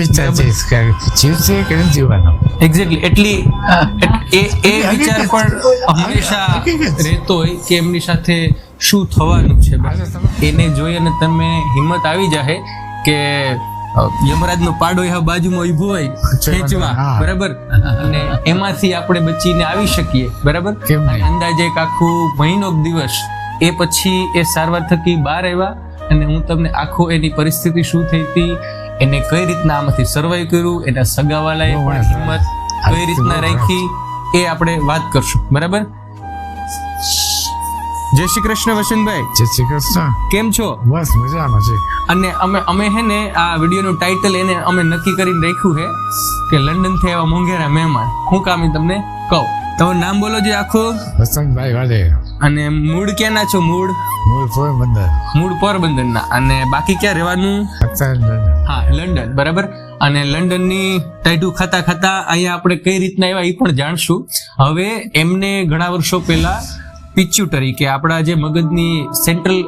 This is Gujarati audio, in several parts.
વિચાર છે. જીવશે કે નહીં જીવવાનો? એક્ઝેક્ટલી એટલી એ એ વિચાર પણ હંમેશા રહેતો હોય કે એમની સાથે શું થવાનું છે? એને જોઈ અને તમે હિંમત આવી જાય કે યમરાજનો પાડો એ બાજુમાં ઊભો હોય ખેંચવા. બરાબર? અને એમાંથી આપણે બચીને આવી શકીએ. બરાબર? અંદાજે એક આખું મહિનો દિવસ એ પછી એ સારવાર થકી બહાર આવ્યા અને હું તમને આખો એની પરિસ્થિતિ શું થઈ હતી એને કઈ રીતના આમાંથી સર્વાઈવ કર્યું એના સગાવાલાએ હિંમત કઈ રીતના રાખી એ આપણે વાત કરશું. બરાબર? જય શ્રી કૃષ્ણ વસંતભાઈ. જય શ્રી કૃષ્ણ. કેમ છો? બસ મજામાં છે. અને અમે અમે હે ને આ વિડીયોનું ટાઇટલ એને અમે નક્કી કરીને રાખ્યું છે કે લંડનથી આવ્યા મોંઘેરા મહેમાન. હું કામ તમને કહું. તમારું નામ બોલો જે આખું. વસંતભાઈ વાડે. અને મૂળ ક્યાંના છો? મૂળ? મૂળ પોરબંદર. મૂળ પોરબંદરના. અને બાકી ક્યાં રહેવાનું? હા લંડન. બરાબર? અને લંડનની ટાઈટુ ખાતા ખાતા અહીંયા આપણે કઈ રીતના આવ્યા એ પણ જાણશું. હવે એમને ઘણા વર્ષો પહેલા પિચ્યુટરી કે આપણા જે મગજની સેન્ટ્રલ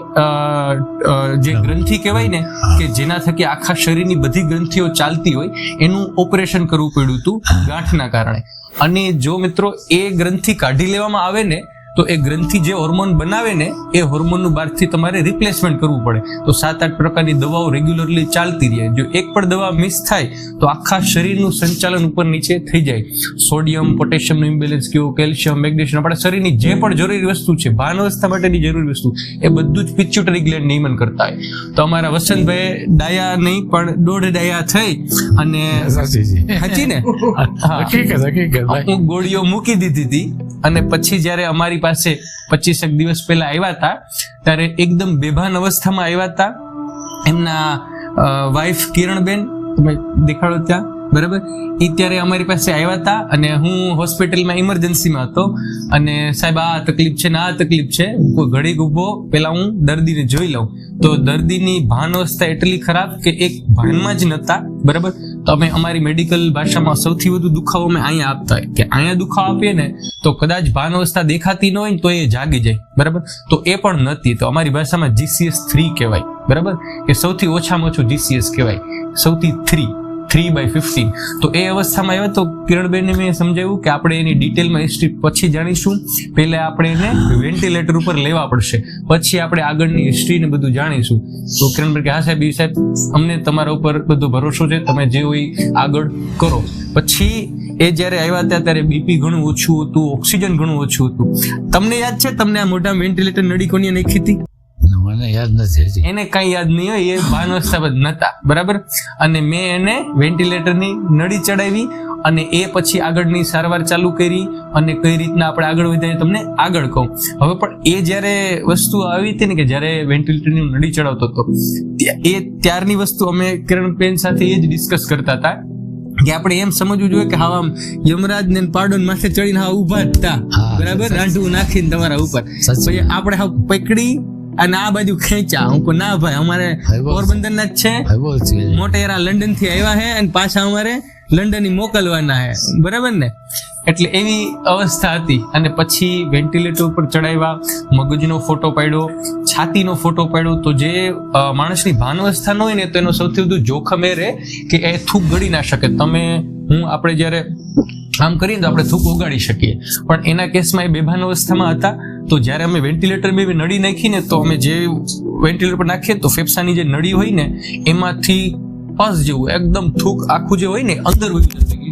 જે ગ્રંથિ કહેવાય ને કે જેના થકી આખા શરીરની બધી ગ્રંથિઓ ચાલતી હોય એનું ઓપરેશન કરવું પડ્યું હતું ગાંઠના કારણે. અને જો મિત્રો એ ગ્રંથિ કાઢી લેવામાં આવે ને તો એ ગ્રંથિ જે હોર્મોન બનાવે ને એ હોર્મોનનું બહારથી તમારે રિપ્લેસમેન્ટ કરવું પડે. તો સાત આઠ પ્રકારની દવાઓ રેગ્યુલરલી ચાલતી રહે. જો એક પણ દવા મિસ થાય તો આખા શરીરનું સંચાલન ઉપર નીચે થઈ જાય. સોડિયમ પોટેશિયમનું ઇમ્બેલેન્સ કેવું કેલ્શિયમ મેગ્નેશિયમ આપણા શરીરની જે પણ જરૂરી વસ્તુ છે ભાન અવસ્થા માટેની જરૂરી વસ્તુ એ બધું જ પિચ્યુટરી ગ્લેન્ડ નિયમન કરતા હોય. તો અમારા વસંતભાઈ ડાયા નહીં પણ દોઢ ડાયા થઈ અને સાચી ને? હકીકત હકીકત હું ગોળીઓ મૂકી દીધી હતી. અને પછી જ્યારે અમારી પાસે પચીસેક દિવસ પહેલા આવ્યા હતા, ત્યારે એકદમ બેભાન અવસ્થામાં આવ્યા હતા. એમના વાઈફ કિરણબેન, તમે દેખાડો ત્યાં, બરાબર? એ ત્યારે અમારી પાસે આવ્યા હતા અને હું હોસ્પિટલમાં ઇમરજન્સીમાં હતો. અને સાહેબ, આ તકલીફ છે ને આ તકલીફ છે ઘડીક ઊભો પેલા હું દર્દીને જોઈ લઉં. તો દર્દીની ભાન અવસ્થા એટલી ખરાબ કે એક ભાનમાં જ નહોતા, બરાબર? અમે અમારી મેડિકલ ભાષામાં સૌથી વધુ દુખાવો અમે અહીંયા આપતા કે અહીંયા દુખાવો આપીએ ને તો કદાચ ભાન અવસ્થા દેખાતી ન હોય ને તો એ જાગી જાય. બરાબર? તો એ પણ નથી. તો અમારી ભાષામાં જીસીએસ થ્રી કહેવાય. બરાબર? કે સૌથી ઓછામાં ઓછું જીસીએસ કહેવાય. સૌથી થ્રી થ્રી બાય ફિફ્ટીન તો એ અવસ્થામાં આવ્યા તો કિરણબેનને મેં સમજાવ્યું કે આપણે એની ડિટેલમાં હિસ્ટ્રી પછી જાણીશું. પહેલા આપણે એને વેન્ટિલેટર ઉપર લેવા પડશે. પછી આપણે આગળની હિસ્ટ્રી ને બધું જાણીશું. તો કિરણબેન કે, હા, સાહેબ એ સાહેબ, અમને તમારા ઉપર બધો ભરોસો છે. તમે જે હોય આગળ કરો. પછી એ જ્યારે આવ્યા હતા ત્યારે બીપી ઘણું ઓછું હતું ઓક્સિજન ઘણું ઓછું હતું. તમને યાદ છે, તમને આ મોટા વેન્ટિલેટર નળી કોની નાખી હતી? મને યાદ નથી હજી. એને કઈ યાદ નહીં હોય એ ભાનવસ્થા નતા બરાબર? અને મેં એને વેન્ટિલેટરની નળી ચડાવી અને એ પછી આગળની સારવાર ચાલુ કરી અને કઈ રીતના આપણે આગળ વધારીએ તમને આગળ કહું. હવે પણ એ જ્યારે વસ્તુ આવી હતી ને કે જ્યારે વેન્ટિલેટરની નળી ચડાવતો હતો એ ત્યારની વસ્તુ અમે કિરણ પેન સાથે એ જ ડિસ્કસ કરતા હતા કે આપણે એમ સમજવું જોઈએ કે હા આમ યમરાજ ને પાડોન માથે ચડીને હા ઊભા જ હતા બરાબર? રાંઢું નાખીને તમારા ઉપર. પછી આપણે હા પકડી અને આ બાજુ ખેંચ્યા. હું કહું, ના ભાઈ અમારે પોરબંદર ના જ છે. મોટેરા લંડનથી આવ્યા છે અને પાછા અમારે લંડનની મોકલવાના છે. બરાબર ને? એટલે એવી અવસ્થા હતી. અને પછી વેન્ટિલેટર ઉપર ચડાવ્યા મગજનો ફોટો પાડ્યો છાતીનો ફોટો પાડ્યો. તો જે માણસની ભાન અવસ્થા ન હોય ને તો એનો સૌથી વધુ જોખમ એ રહે કે એ થૂક ગળી ના શકે. તમે હું આપણે જ્યારે આમ કરીએ તો આપણે થૂક ઉગાડી શકીએ. પણ એના કેસમાં એ બેભાન અવસ્થામાં હતા. તો જ્યારે અમે વેન્ટિલેટર બે નળી નાખીને, તો અમે જે વેન્ટિલેટર પર નાખીએ તો ફેફસાની જે નળી હોય ને, એમાંથી પસ જેવું એકદમ થૂક આખું જે હોય ને, અંદર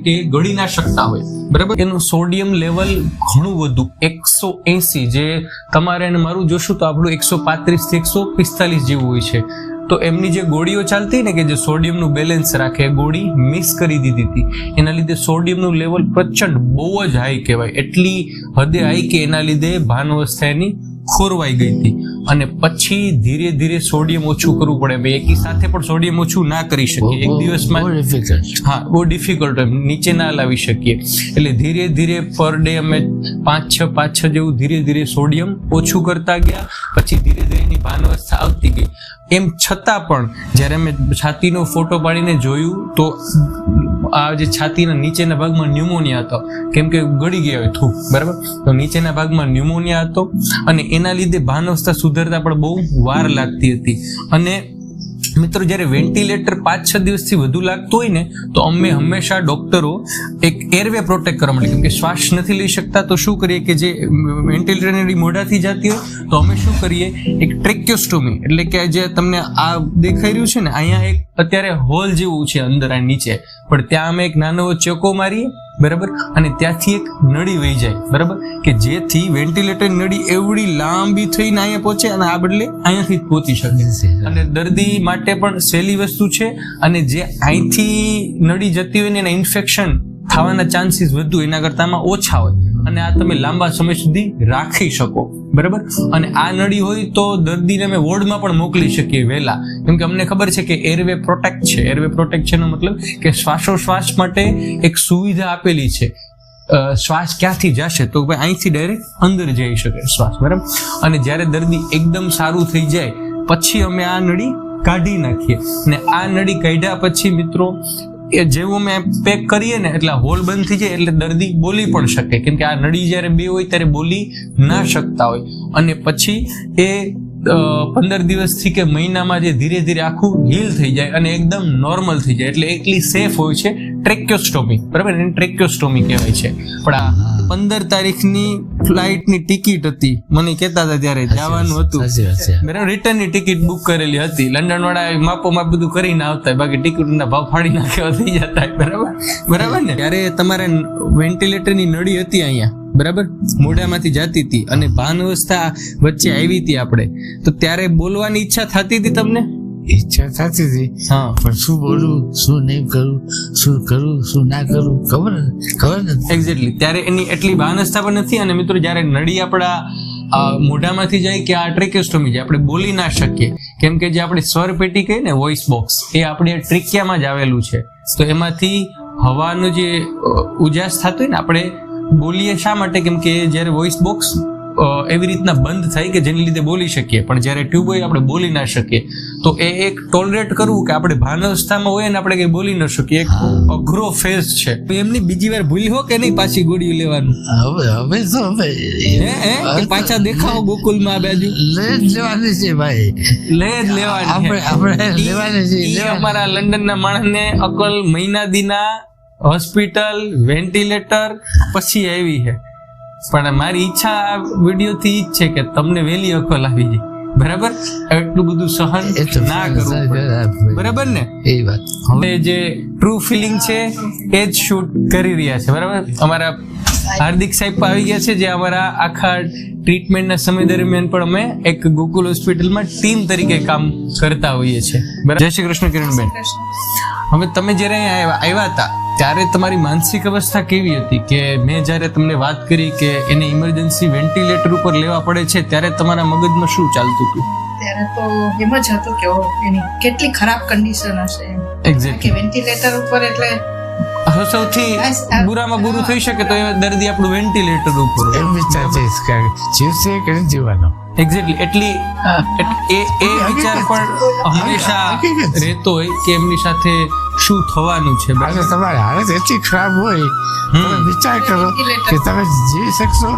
એ ગળી ના શકતા હોય. બરાબર? એનું સોડિયમ લેવલ ઘણું વધુ. એકસો એસી જે તમારે અને મારું જોશું તો આપણું એકસો પાંત્રીસથી એકસો પિસ્તાલીસ જેવું હોય છે. તો એમની જે ગોળીઓ ચાલતી ને કે જે સોડિયમનું બેલેન્સ રાખે ગોળી મિસ કરી દીધી હતી. એના લીધે સોડિયમનું લેવલ પ્રચંડ બહુ જ હાઈ કહેવાય. એટલી હદે હાઈ કે એના લીધે ભાન અવસ્થા એની ખોરવાઈ ગઈ હતી. અને પછી ધીરે ધીરે સોડિયમ ઓછું કરવું પડે. ભાઈ એકી સાથે પણ સોડિયમ ઓછું ના કરી શકીએ. એક દિવસમાં હા બહુ ડિફિકલ્ટ હોય નીચે ના લાવી શકીએ. એટલે ધીરે ધીરે પર ડે અમે પાંચ છ પાંચ છ જેવું ધીરે ધીરે સોડિયમ ઓછું કરતા ગયા. પછી ધીરે ધીરે એની ભાન અવસ્થા આવતી ગઈ. એમ છતાં પણ જ્યારે મેં છાતીનો ફોટો પાડીને જોયું તો આ જે છાતીના નીચેના ભાગમાં ન્યુમોનિયા હતો. કેમ કે ગળી ગયો હોય થૂક બરાબર? તો નીચેના ભાગમાં ન્યુમોનિયા હતો અને એના લીધે ભાન સુધરતા પણ બહુ વાર લાગતી હતી. અને મિત્રો, જ્યારે વેન્ટિલેટર પાંચ, છ દિવસથી વધુ લાગતું હોય ને, તો અમે હંમેશા ડોક્ટરો એક એરવે પ્રોટેક્ટ કરવા માટે, કેમ કે શ્વાસ નથી લઈ શકતા, તો શું કરીએ કે જે વેન્ટિલેટરની મોઢાથી જતી હોય, તો અમે શું કરીએ, એક ટ્રેક્યોસ્ટોમી એટલે કે જે તમને આ દેખાઈ રહ્યું છે ને, અહીંયા એક અત્યારે હોલ જેવું છે અંદર, આ નીચે. પણ ત્યાં અમે એક નાનો ચોકો મારીએ બરાબર? અને ત્યાંથી એક નળી વહી જાય, બરાબર? કે જેથી વેન્ટિલેટર નળી એવડી લાંબી થઈને અહીંયા પહોંચે અને આ બદલે અહીંયાથી પહોંચી શકે. અને દર્દી માટે પણ સહેલી વસ્તુ છે. અને જે અહીંથી નળી જતી હોય ને એના ઇન્ફેક્શન થવાના ચાન્સીસ વધુ, એના કરતામાં ઓછા હોય. અને આ તમે લાંબા સમય સુધી રાખી શકો. બરાબર? અને આ નળી હોય તો દર્દીને અમે વોર્ડમાં પણ મોકલી શકીએ વહેલા. કેમ કે અમને ખબર છે કે એરવે પ્રોટેક્ટ છે. એરવે પ્રોટેક્ટ છે નો મતલબ કે શ્વાસોશ્વાસ માટે એક સુવિધા આપેલી છે. શ્વાસ ક્યાંથી જશે? તો ભાઈ અહીંથી ડાયરેક્ટ અંદર જઈ શકે શ્વાસ. બરાબર? અને જ્યારે દર્દી એકદમ સારું થઈ જાય, પછી અમે આ નળી કાઢી નાખીએ. અને આ નળી કાઢ્યા પછી મિત્રો એ જેવું અમે પેક કરીએ ને એટલે હોલ બંધ થઈ જાય એટલે દર્દી બોલી પણ શકે. કેમ કે આ નળી જ્યારે બે હોય ત્યારે બોલી ના શકતા હોય. અને પછી એ પંદર દિવસથી કે મહિનામાં જે ધીરે ધીરે આખું હીલ થઈ જાય અને એકદમ નોર્મલ થઈ જાય. એટલે એટલી સેફ હોય છે ટ્રેક્યોસ્ટોમી. બરાબર? એને ટ્રેક્યોસ્ટોમી કહેવાય છે. પણ આ પંદર તારીખની ફ્લાઇટની ટિકિટ હતી. મને કહેતા હતા ત્યારે જવાનું હતું. બરાબર? રિટર્નની ટિકિટ બુક કરેલી હતી. લંડન વાળા માપો માપ બધું કરીને આવતા. બાકી ટિકિટના ભાવ ફાડી નાખ્યા થઈ જતા. બરાબર? બરાબર ને? ત્યારે તમારે વેન્ટિલેટરની નળી હતી અહીંયા. બરાબર? મોઢામાંથી જાતી હતી. અને ભાન અવસ્થા વચ્ચે આવી હતી આપણે. તો ત્યારે બોલવાની ઈચ્છા થતી હતી તમને? ઈચ્છા થતી હતી. હા. પણ શું બોલું શું નહીં કરું શું કરું શું ના કરું ખબર ખબર નથી. એક્ઝેક્ટલી ત્યારે એની એટલી ભાનસ્થા પણ નથી અને મિત્રો જ્યારે નળી આપણા મોઢામાંથી જાય કે આ ટ્રેકેસ્ટોમી જે આપણે બોલી ના શકીએ. કેમ કે જે આપણે સ્વર પેટી કહીએ ને વોઇસ બોક્સ એ આપણે ટ્રિકિયામાં જ આવેલું છે. તો એમાંથી હવાનું જે ઉજાસ થતું હોય ને આપણે બોલીએ શા માટે? કેમ કે જ્યારે વોઇસ બોક્સ એવી રીતના બંધ થાય કે જેની લીધે બોલી શકીએ. પણ જ્યારે ટ્યુબ હોય આપણે બોલી ના શકીએ. તો એ એક ટોલરેટ કરવું કે આપણે ભાનવસ્થામાં હોય ને આપણે કંઈ બોલી ન શકીએ. એક અઘરો ફેઝ છે. એમની બીજી વાર ભૂલી હો કે નહીં પાછી ગોળીઓ લેવાનું? હવે હવે હે કે પાછા દેખાવો ગોકુલમાં આ બાજુ? લે જ લેવાની છે ભાઈ. લે જ લેવાની આપણે આપણે લેવાની છે. અમારા લંડનના માણસને અકલ મહિના દીના હોસ્પિટલ વેન્ટિલેટર પછી આવી છે. પણ મારી ઈચ્છા આ વિડીયોથી જ છે કે તમને વહેલી અકલ આવી જાય બરાબર? એટલું બધું સહન ના કરવું બરાબર ને? એ વાત. હવે જે ટ્રુ ફિલિંગ છે એ જ શૂટ કરી રહ્યા છે. બરાબર? અમારા હાર્દિક સાહેબ આવી ગયા છે જે અમારા આખા ટ્રીટમેન્ટના સમય દરમિયાન પણ અમે એક ગોકુલ હોસ્પિટલમાં ટીમ તરીકે કામ કરતા હોઈએ છીએ. બરાબર? જય શ્રી કૃષ્ણ કિરણબેન. હવે તમે જ્યારે અહીંયા આવ્યા આવ્યા હતા ત્યારે તમારી માનસિક અવસ્થા કેવી હતી કે મેં જ્યારે તમને વાત કરી કે એને ઇમરજન્સી વેન્ટિલેટર ઉપર લેવા પડે છે ત્યારે તમારા મગજમાં શું ચાલતું હતું? ત્યારે તો એમ જ હતું કે એની કેટલી ખરાબ કન્ડિશન હશે કે એક્ઝેક્ટલી વેન્ટિલેટર ઉપર એટલે સૌથી બુરામાં બુરું થઈ શકે તો એ દર્દી આપણું વેન્ટિલેટર ઉપર એમ છે જીવશે કે જીવવાનો એક્ઝેક્ટલી એટલી એ એ વિચાર પણ હંમેશા રહેતો હોય કે એમની સાથે શું થવાનું છે આજે? તમારી હાલત એટલી ખરાબ હોય. તમે વિચાર કરો કે તમે જીવી શકશો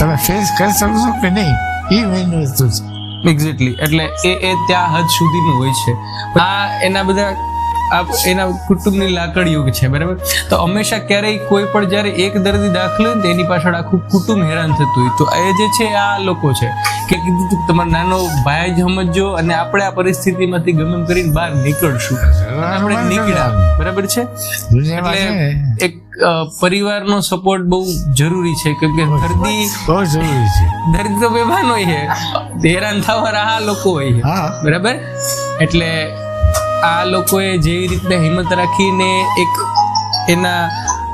તમે ફેસ કરી શકશો કે નહીં? એ મેઇન વસ્તુ છે. એક્ઝેક્ટલી એટલે એ એ ત્યાં હદ સુધીનું હોય છે. આ એના બધા આ એના કુટુંબની લાકડીયુગ છે બરાબર? તો હંમેશા ક્યારેય કોઈ પણ જ્યારે એક દર્દી દાખલ હોય ને એની પાછળ આખું કુટુંબ હેરાન થતું હોય. તો એ જે છે આ લોકો છે કે કીધું તું તમારો નાનો ભાઈ જ સમજજો અને આપણે આ પરિસ્થિતિમાંથી ગમે કરીને બહાર નીકળશું. આપણે નીકળ્યા બરાબર છે? એટલે એક પરિવારનો સપોર્ટ બહુ જરૂરી છે કેમ કે દર્દી બહુ જરૂરી છે. દર્દી તો બેભાન હોય છે. હેરાન થવાના આ લોકો હોય બરાબર? એટલે આ લોકોએ જેવી રીતના હિંમત રાખીને એક એના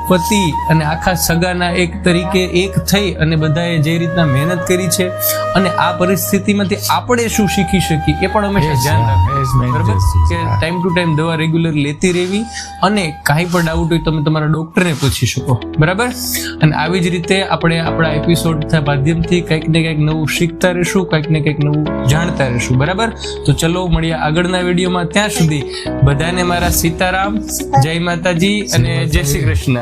પતિ અને આખા સગાના એક તરીકે એક થઈ અને બધાએ જે રીતના મહેનત કરી છે અને આ પરિસ્થિતિમાંથી આપણે શું શીખી શકીએ એ પણ હંમેશા ધ્યાન રાખવું. કે ટાઈમ ટુ ટાઈમ દવા રેગ્યુલર લેતી રહેવી અને કાંઈ પણ ડાઉટ હોય તમે તમારા ડૉક્ટરને પૂછી શકો બરાબર? અને આવી જ રીતે આપણે આપણા એપિસોડના માધ્યમથી કંઈક ને કંઈક નવું શીખતા રહીશું કંઈક ને કંઈક નવું જાણતા રહીશું બરાબર? તો ચલો મળીએ આગળના વિડીયોમાં. ત્યાં સુધી બધાને મારા સીતારામ જય માતાજી અને જય શ્રી કૃષ્ણ.